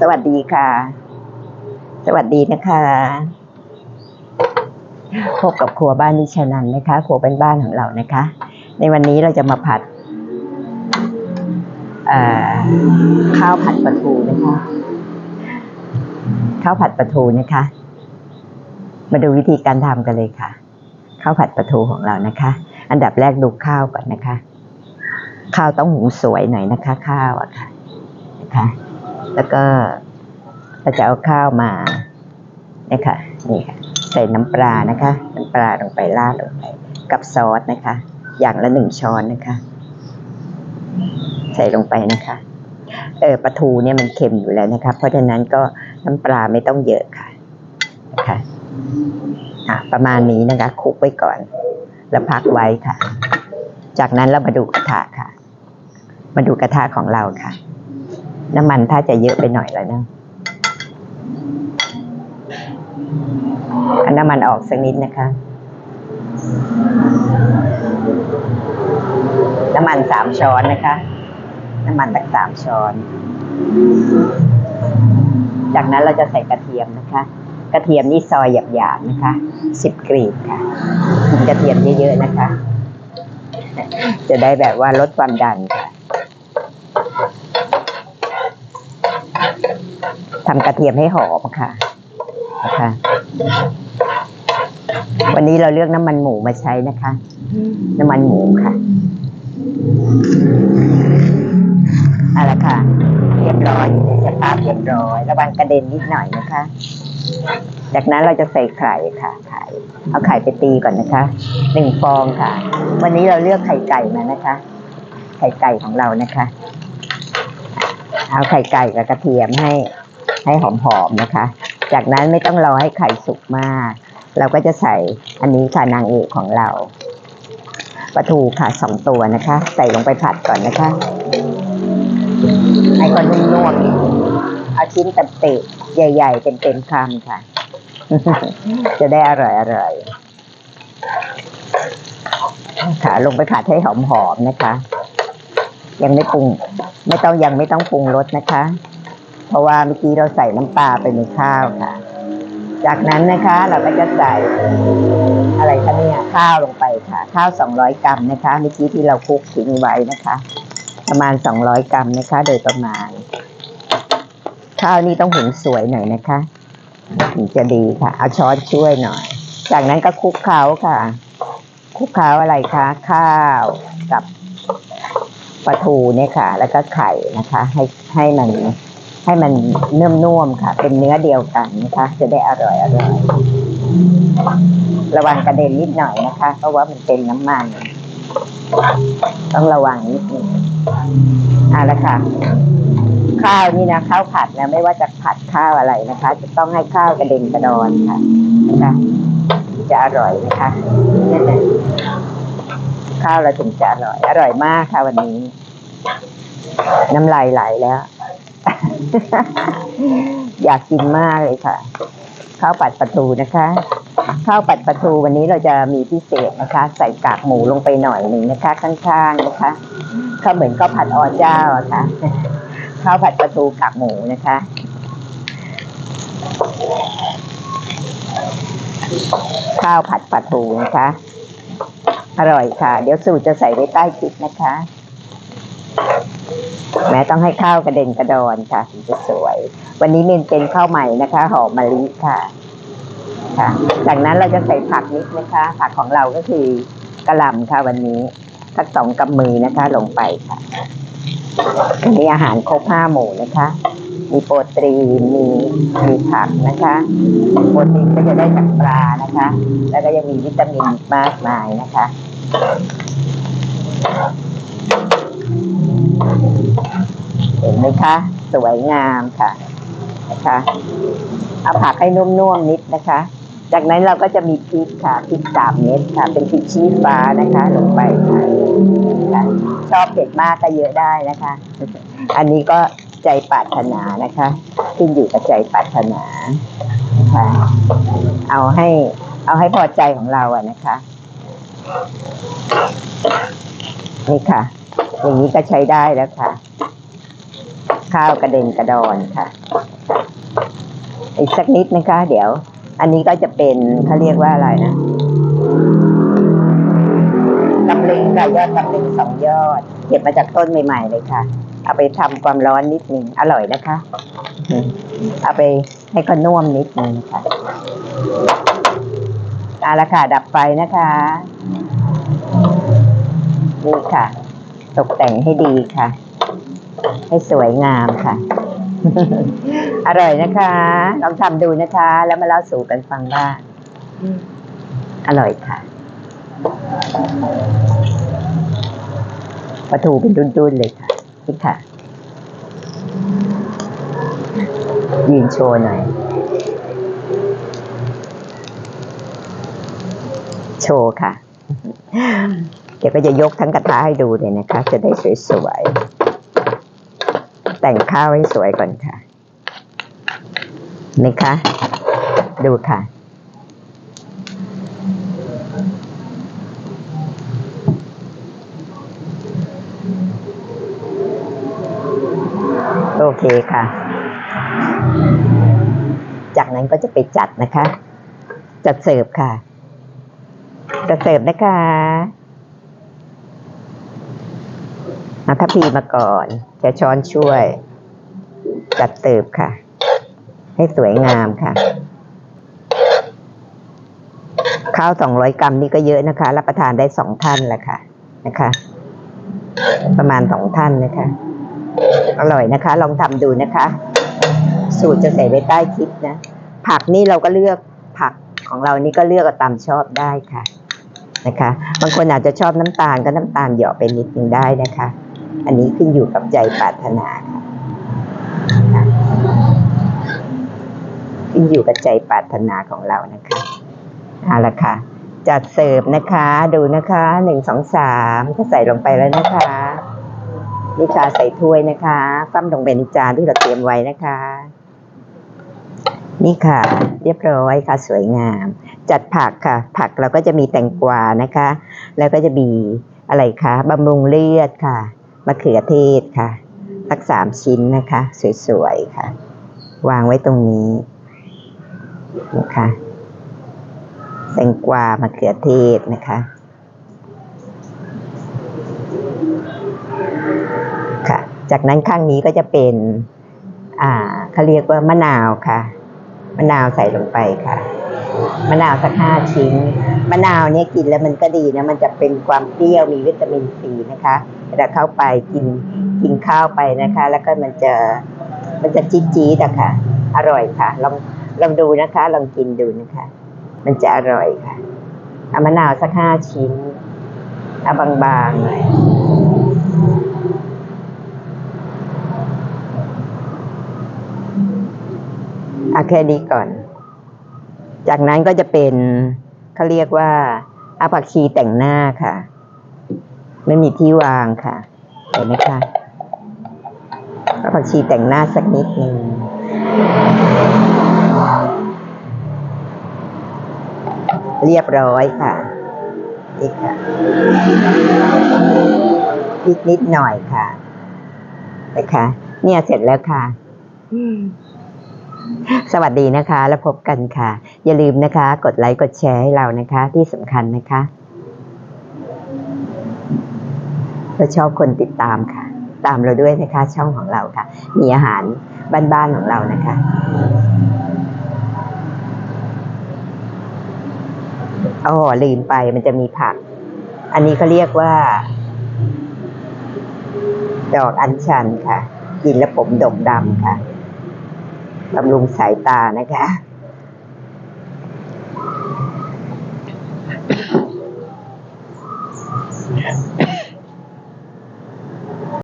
สวัสดีค่ะ สวัสดีนะคะพบกับครัวบ้านนิชานันนะคะ ครัวเป็นบ้านของเรานะคะ ในวันนี้เราจะมาผัดข้าวผัดปลาทูนะคะ ข้าวผัดปลาทูนะคะ มาดูวิธีการทำกันเลยค่ะ ข้าวผัดปลาทูของเรานะคะ อันดับแรกดูข้าวก่อนนะคะ ข้าวต้องหุงสวยหน่อยนะคะ ข้าวอะค่ะนะคะ แล้วก็เราจะเอาข้าวมาเนี่ยค่ะนี่ค่ะใส่น้ำปลานะคะ น้ำปลาลงไปราดลงไป กับซอสนะคะ อย่างละหนึ่งช้อนนะคะ ใส่ลงไปนะคะ เออปลาทูเนี่ยมันเค็มอยู่แล้วนะคะ เพราะฉะนั้นก็น้ำปลาไม่ต้องเยอะค่ะนะคะอะประมาณนี้นะคะคลุกไว้ก่อน แล้วพักไว้ค่ะ จากนั้นเรามาดูกระทะค่ะ มาดูกระทะของเราค่ะ น้ำมันถ้าจะเยอะไปหน่อยแล้วนะเอาน้ำมันออกสักนิดนะคะ น้ำมันสามช้อนนะคะ น้ำมันตักสามช้อน จากนั้นเราจะใส่กระเทียมนะคะ กระเทียมนี่ซอยหยาบๆนะคะสิบกรีดค่ะกินกระเทียมเยอะๆนะคะ จะได้แบบว่าลดความดันค่ะ ทำกระเทียมให้หอมค่ะนะคะวันนี้เราเลือกน้ำมันหมูมาใช้นะคะ น้ำมันหมูค่ะเอาละค่ะ เรียบร้อยอยู่ในสภาพเรียบร้อย ระวังกระเด็นนิดหน่อยนะคะ จากนั้นเราจะใส่ไข่ค่ะไข่เอาไข่ไปตีก่อนนะคะหนึ่งฟองค่ะ วันนี้เราเลือกไข่ไก่มานะคะ ไข่ไก่ของเรานะคะ เอาไข่ไก่กับกระเทียมให้ ให้หอมๆนะคะ จากนั้นไม่ต้องรอให้ไข่สุกมาก เราก็จะใส่อันนี้ค่ะนางเอกของเราปลาทูค่ะสองตัวนะคะ ใส่ลงไปผัดก่อนนะคะให้ก็นุ่มๆเอาชิ้นตะเตะใหญ่ๆเป็นเต็มๆคำค่ะ จะได้อร่อยๆค่ะลงไปผัดให้หอมๆนะคะ ยังไม่ปรุง ไม่ต้องยังไม่ต้องปรุงรสนะคะ เพราะว่าเมื่อกี้เราใส่น้ำปลาไปในข้าวค่ะ จากนั้นนะคะเราก็จะใส่อะไรคะเนี่ยข้าวลงไปค่ะ ข้าวสองร้อยกรัมนะคะเมื่อกี้ที่เราคลุกทิ้งไว้นะคะ ประมาณสองร้อยกรัมนะคะ โดยประมาณ ข้าวนี่ต้องหุงสวยหน่อยนะคะถึงจะดีค่ะ เอาช้อนช่วยหน่อย จากนั้นก็คลุกเคล้าค่ะ คลุกเคล้าอะไรคะ ข้าวกับปลาทูเนี่ยค่ะ แล้วก็ไข่นะคะ ให้ให้มัน ให้มันเนื่มนุ่มค่ะ เป็นเนื้อเดียวกันนะคะ จะได้อร่อยอร่อยระวังกระเด็นนิดหน่อยนะคะ เพราะว่ามันเป็นน้ำมัน ต้องระวังนิดนึงเอาละค่ะ ข้าวนี่นะข้าวผัดนะไม่ว่าจะผัดข้าวอะไรนะคะ จะต้องให้ข้าวกระเด็นกระดอนค่ะนะคะจะอร่อยนะคะข้าวเราถึงจะอร่อย อร่อยมากค่ะวันนี้ น้ำลายไหลแล้ว อยากกินมากเลยค่ะ ข้าวผัดปลาทูนะคะ ข้าวผัดปลาทูวันนี้เราจะมีพิเศษนะคะ ใส่กากหมูลงไปหน่อยหนึ่งนะคะ ข้างๆนะคะก็เหมือนข้าวผัดออเจ้าอะค่ะ ข้าวผัดปลาทูกากหมูนะคะข้าวผัดปลาทูนะคะ อร่อยค่ะ เดี๋ยวสูตรจะใส่ไว้ใต้คลิปนะคะ แม้ต้องให้ข้าวกระเด็นกระดอนค่ะถึงจะสวย วันนี้เมนเป็นข้าวใหม่นะคะหอมมะลิค่ะค่ะจากนั้นเราจะใส่ผักนิดนะคะ ผักของเราก็คือกระหล่ำค่ะวันนี้สักสองกำมือนะคะลงไปค่ะมีอาหารครบห้าหมู่นะคะ มีโปรตีนมีมีผักนะคะ โปรตีนก็จะได้จากปลานะคะ แล้วก็ยังมีวิตามินมากมายนะคะ ไหมคะ สวยงามค่ะนะคะเอาผักให้นุ่มๆนิดนะคะ จากนั้นเราก็จะมีพริกค่ะพริกสามเม็ดค่ะ เป็นพริกชี้ฟ้านะคะ ลงไปค่ะคะชอบเผ็ดมากก็เยอะได้นะคะ อันนี้ก็ใจปรารถนานะคะ ขึ้นอยู่กับใจปรารถนานะคะเอาให้เอาให้พอใจของเราอะนะคะ นี่ค่ะ อย่างนี้ก็ใช้ได้แล้วค่ะ ข้าวกระเด็นกระดอนค่ะ อีกสักนิดนะคะ เดี๋ยว อันนี้ก็จะเป็นเขาเรียกว่าอะไรนะตำลึงค่ะยอดตำลึงสองยอด เก็บมาจากต้นใหม่ๆเลยค่ะ เอาไปทำความร้อนนิดนึงอร่อยนะคะ เอาไปให้เขาน่วมนิดนึงค่ะเอาละค่ะ ดับไฟนะคะนี่ค่ะ ตกแต่งให้ดีค่ะ ให้สวยงามค่ะ อร่อยนะคะ ลองทำดูนะคะ แล้วมาเล่าสู่กันฟังบ้างอร่อยค่ะปลาทูเป็นดุนๆเลยค่ะนี่ค่ะ ยืนโชว์หน่อย โชว์ค่ะ เดี๋ยวก็จะยกทั้งกระทะให้ดูเลยนะคะ จะได้สวยๆ แต่งข้าวให้สวยก่อนค่ะนี่คะ ดูค่ะ โอเคค่ะ จากนั้นก็จะไปจัดนะคะ จัดเสิร์ฟค่ะจะเสิร์ฟนะคะ เอาทัพพีมาก่อน จะช้อนช่วย จัดเสิร์ฟค่ะ ให้สวยงามค่ะ ข้าวสองร้อยกรัมนี่ก็เยอะนะคะ รับประทานได้สองท่านแหละค่ะนะคะ ประมาณสองท่านนะคะ อร่อยนะคะ ลองทำดูนะคะ สูตรจะใส่ไว้ใต้คลิปนะ ผักนี่เราก็เลือกผักของเรานี่ก็เลือกเอาตามชอบได้ค่ะนะคะ บางคนอาจจะชอบน้ำตาลก็น้ำตาลเหยาะไปนิดนึงได้นะคะ อันนี้ขึ้นอยู่กับใจปรารถนาค่ะขึ้นอยู่กับใจปรารถนาของเรานะคะเอาละค่ะ จัดเสิร์ฟนะคะ ดูนะคะหนึ่งสองสามก็ใส่ลงไปแล้วนะคะนี่ค่ะใส่ถ้วยนะคะปั้มลงไปในจานที่เราเตรียมไว้นะคะ นี่ค่ะ เรียบร้อยค่ะสวยงาม จัดผักค่ะ ผักเราก็จะมีแตงกวานะคะ แล้วก็จะมีอะไรคะบำรุงเลือดค่ะ มะเขือเทศค่ะสักสามชิ้นนะคะ สวยๆค่ะ วางไว้ตรงนี้นะคะแตงกวามะเขือเทศนะคะค่ะ จากนั้นข้างนี้ก็จะเป็น อ่าเขาเรียกว่ามะนาวค่ะ มะนาวใส่ลงไปค่ะ มะนาวสักห้าชิ้น มะนาวเนี่ยกินแล้วมันก็ดีนะ มันจะเป็นความเปรี้ยวมีวิตามินซีนะคะเวลาเข้าไปกินกินข้าวไปนะคะ แล้วก็มันจะมันจะจี๊ดจี๊ดอะค่ะ อร่อยค่ะลองลองดูนะคะ ลองกินดูนะคะ มันจะอร่อยค่ะเอามะนาวสักห้าชิ้นเอาบางๆหน่อยเอาแค่นี้ก่อน จากนั้นก็จะเป็นเขาเรียกว่าอาผักชีแต่งหน้าค่ะ ไม่มีที่วางค่ะ เห็นไหมคะเอาผักชีแต่งหน้าสักนิดนึงเรียบร้อยค่ะนี่ค่ะพริกนิดหน่อยค่ะนะคะ เนี่ยเสร็จแล้วค่ะ สวัสดีนะคะ แล้วพบกันค่ะ อย่าลืมนะคะ กดไลค์กดแชร์ให้เรานะคะ ที่สำคัญนะคะเราชอบคนติดตามค่ะ ตามเราด้วยนะคะช่องของเราค่ะ มีอาหารบ้านๆของเรานะคะอ๋อลืมไปมันจะมีผัก อันนี้เขาเรียกว่า ดอกอัญชันค่ะ กินแล้วผมดกดำค่ะบำรุงสายตานะคะ Amen.